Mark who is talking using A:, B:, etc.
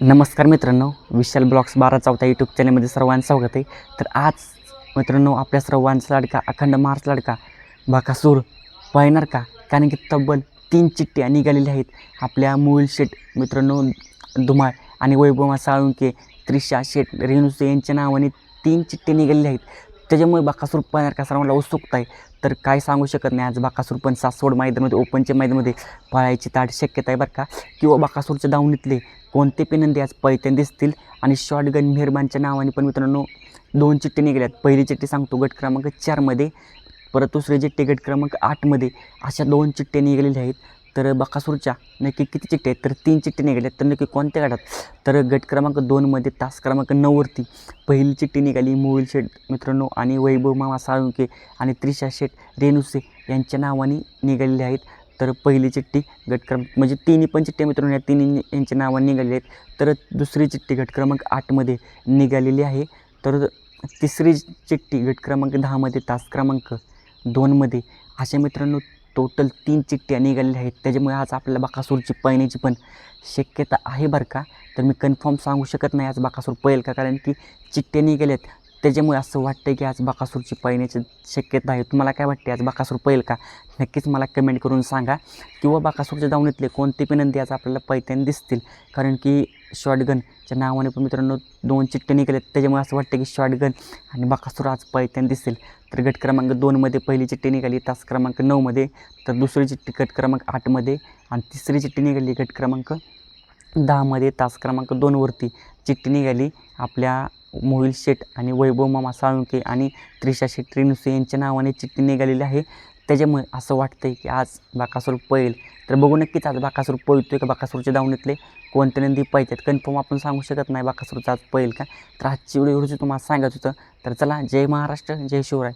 A: नमस्कार मित्रांनो विशाल ब्लॉक्स बारा चौथा यूट्यूब चॅनलमध्ये सर्वांचं स्वागत आहे. तर आज मित्रांनो आपल्या सर्वांचा लाडका अखंड मार्च लाडका बाकासूर पाहणार का? कारण की तब्बल तीन चिठ्ठ्या निघालेल्या आहेत. आपल्या मूल शेट मित्रांनो धुमाळ आणि वैभवा साळुंके त्रिशा शेट रेणुसे यांच्या नावाने तीन चिठ्ठे निघालेले आहेत. त्याच्यामुळे बाकासूर पाहणार का सर्वांना उत्सुकता आहे. तर काय सांगू शकत नाही आज बाकासूर पण सासवड मैदानामध्ये ओपनच्या मैदानामध्ये पळायची ताट शक्यता आहे बरं का. किंवा बाकासूरच्या दावणीतले कोणते पेनंदी आज पैत्यान दिसतील आणि शॉटगन मेहरबानच्या नावाने पण मित्रांनो दोन चिठ्ठी निघाल्यात. पहिली चिठ्ठी सांगतो गट क्रमांक चारमध्ये परत दुसरी चिठ्ठी गट क्रमांक आठमध्ये. अशा दोन चिठ्ठ्या निघालेल्या आहेत. तर बकासूरच्या नक्की किती चिठ्ठ्या आहेत? तर तीन चिठ्ठी निघाल्या तर नक्की कोणत्या गटात? तर गट क्रमांक दोनमध्ये तास क्रमांक नऊवरती पहिली चिठ्ठी निघाली. मोहिल शेठ मित्रांनो आणि वैभव मामा साळुंके आणि त्रिशा शेठ रेणुसे यांच्या नावाने निघालेले आहेत. तर पहिली चिठ्ठी गट क्रमांक म्हणजे तिन्ही पण चिठ्ठ्या मित्रांनो या तिन्ही यांच्या नावाने निघालेली आहेत. तर दुसरी चिठ्ठी गट क्रमांक आठमध्ये निघालेली आहे. तर तिसरी चिठ्ठी गट क्रमांक दहामध्ये तास क्रमांक दोनमध्ये अशा मित्रांनो टोटल तीन चिठ्ठ्या निघालेल्या आहेत. त्याच्यामुळे आज आपल्याला बाकासूरची पळण्याची पण शक्यता आहे बरं का? तर मी कन्फर्म सांगू शकत नाही आज बाकासूर पळेल का? कारण की चिठ्ठ्या निघाल्यात. त्याच्यामुळे असं वाटतं की आज बाकासूरची पळण्याची शक्यता आहे. तुम्हाला काय वाटते आज बाकासूर पळेल का? नक्कीच मला कमेंट करून सांगा. किंवा बाकासूरच्या दावणीतले कोणते पण नंदी आज आपल्याला पैत्याने दिसतील. कारण की शॉटगनच्या नावाने पण मित्रांनो दोन चिठ्ठे निघाले त्याच्यामुळे असं वाटतं की शॉटगन आणि बाकासूर आज पैत्याने दिसेल. तर गट क्रमांक दोनमध्ये पहिली चिठ्ठी निघाली तास क्रमांक नऊमध्ये तर दुसरी चिठ्ठी गट क्रमांक आठमध्ये आणि तिसरी चिठ्ठी निघाली गट क्रमांक दहामध्ये तास क्रमांक दोनवरती चिठ्ठी निघाली. आपल्या मोहिल शेठ आणि वैभव मामा साळुंके आणि त्रिशा शेट रेणुसे यांच्या नावाने चिठ्ठी निघालेली आहे. त्याच्यामुळे असं वाटतं आहे की आज बाकासूर पळेल. तर बघू नक्कीच आज बाकासूर पळतो आहे का बाकासूरच्या दावणीतले कोणते नंदी पळतात कन्फर्म आपण सांगू शकत नाही बाकासूरचा आज पळेल का? तर आजची व्हिडिओ तुम्हाला सांगायचं होतं. तर चला जय महाराष्ट्र जय शिवराय.